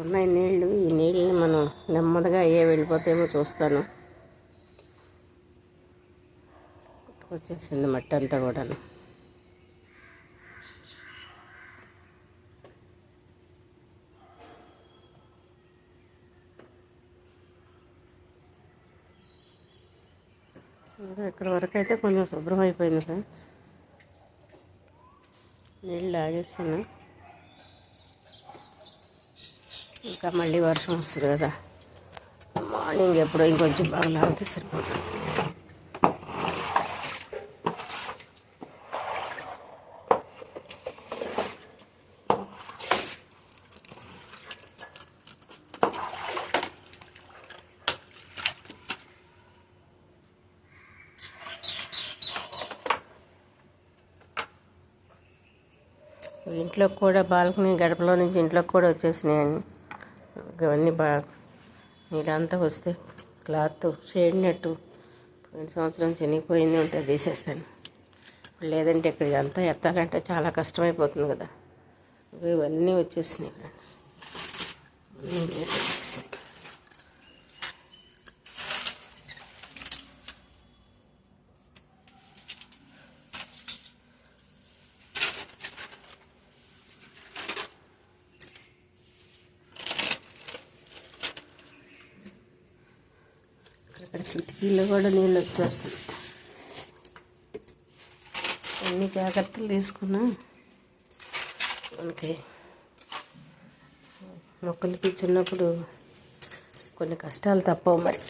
ఉన్నాయి నీళ్ళు ఈ నీళ్ళని మనం నెమ్మదిగా అయ్యే వెళ్ళిపోతేమో చూస్తాను. వచ్చేసింది మట్టి అంతా కూడాను. ఇక్కడ వరకు అయితే కొంచెం శుభ్రం అయిపోయింది సార్ నీళ్ళు ఆగేస్తున్నా ఇంకా మళ్ళీ వర్షం వస్తుంది కదా. మార్నింగ్ ఎప్పుడో ఇంకొంచెం బాగా లాగితే సరిపోతుంది. ఇంట్లోకి కూడా బాల్కనీ గడపలో నుంచి ఇంట్లోకి కూడా వచ్చేసినాయని ఇవన్నీ బాగా నీళ్ళంతా వస్తే క్లాత్ షేడ్ నెట్టు పోయిన సంవత్సరం చినిగిపోయింది ఉంటే తీసేస్తాను. లేదంటే ఇక్కడ ఇదంతా ఎత్తాలంటే చాలా కష్టమైపోతుంది కదా. ఇవన్నీ వచ్చేసినాయి. ఫ్రెండ్స్ అన్నీ లేట్ వచ్చేసినాయి ఇక్కడ కిటికీలో కూడా నీళ్ళు వచ్చేస్తాయి. ఎన్ని జాగ్రత్తలు తీసుకున్నా మనకి మొక్కలు చిన్నప్పుడు కొన్ని కష్టాలు తప్పవు మరి.